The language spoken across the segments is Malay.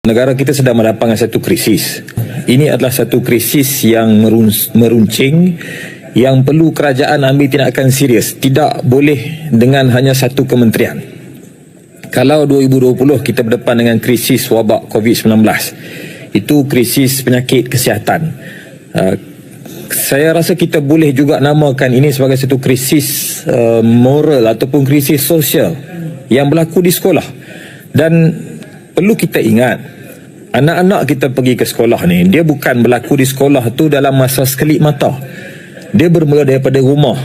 Negara kita sedang mendapat satu krisis. Ini adalah satu krisis yang merun- meruncing yang perlu kerajaan ambil tindakan serius. Tidak boleh dengan hanya satu kementerian. Kalau 2020 kita berdepan dengan krisis wabak COVID-19, itu krisis penyakit kesihatan. Uh, saya rasa kita boleh juga namakan ini sebagai satu krisis uh, moral ataupun krisis sosial yang berlaku di sekolah. Dan perlu kita ingat anak-anak kita pergi ke sekolah ni dia bukan berlaku di sekolah tu dalam masa sekelip mata. Dia bermula daripada rumah.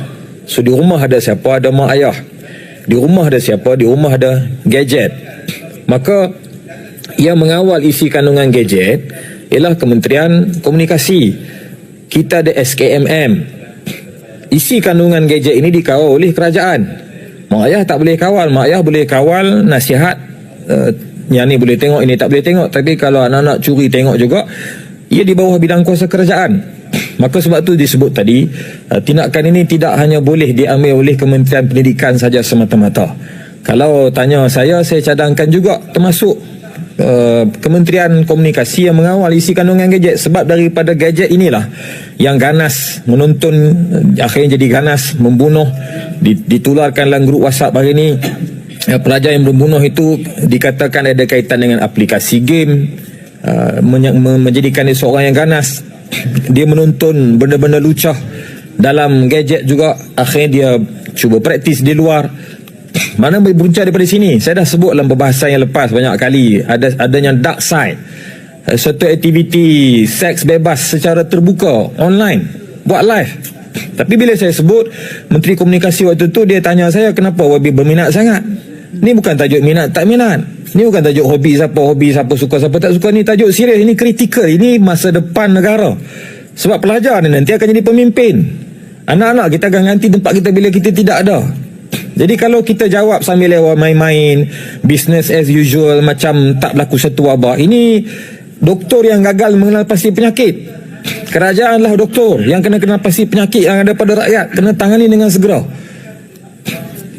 So di rumah ada siapa? Ada mak ayah. Di rumah ada siapa? Di rumah ada gadget. Maka yang mengawal isi kandungan gadget ialah Kementerian Komunikasi. Kita ada SKMM. Isi kandungan gadget ini dikawal oleh kerajaan. Mak ayah tak boleh kawal. Mak ayah boleh kawal nasihat uh, yang ni boleh tengok, ini tak boleh tengok. Tapi kalau anak-anak curi tengok juga, ia di bawah bidang kuasa kerajaan. Maka sebab tu disebut tadi, uh, tindakan ini tidak hanya boleh diambil oleh Kementerian Pendidikan saja semata-mata. Kalau tanya saya, saya cadangkan juga termasuk uh, Kementerian Komunikasi yang mengawal isi kandungan gadget. Sebab daripada gadget inilah yang ganas menonton, uh, akhirnya jadi ganas, membunuh, ditularkan dalam grup WhatsApp hari ini pelajar yang membunuh itu dikatakan ada kaitan dengan aplikasi game uh, menjadikan dia seorang yang ganas. Dia menonton benda-benda lucah dalam gadget juga. Akhirnya dia cuba praktis di luar. Mana berbunca daripada sini? Saya dah sebut dalam perbahasan yang lepas banyak kali ada adanya dark side. Uh, satu aktiviti seks bebas secara terbuka online buat live. Tapi bila saya sebut Menteri Komunikasi waktu tu dia tanya saya kenapa Wabi berminat sangat Ni bukan tajuk minat tak minat. Ni bukan tajuk hobi siapa hobi siapa suka siapa tak suka ni tajuk serius ini kritikal ini masa depan negara. Sebab pelajar ni nanti akan jadi pemimpin. Anak-anak kita akan ganti tempat kita bila kita tidak ada. Jadi kalau kita jawab sambil lewat main-main business as usual macam tak berlaku satu wabak ini doktor yang gagal mengenal pasti penyakit. Kerajaanlah doktor yang kena kenal pasti penyakit yang ada pada rakyat kena tangani dengan segera.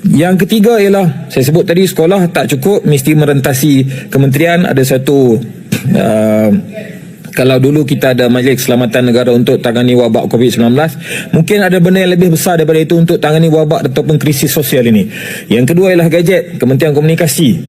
Yang ketiga ialah saya sebut tadi sekolah tak cukup mesti merentasi kementerian. Ada satu uh, kalau dulu kita ada majlis keselamatan negara untuk tangani wabak COVID-19 mungkin ada benda yang lebih besar daripada itu untuk tangani wabak ataupun krisis sosial ini. Yang kedua ialah gadget Kementerian Komunikasi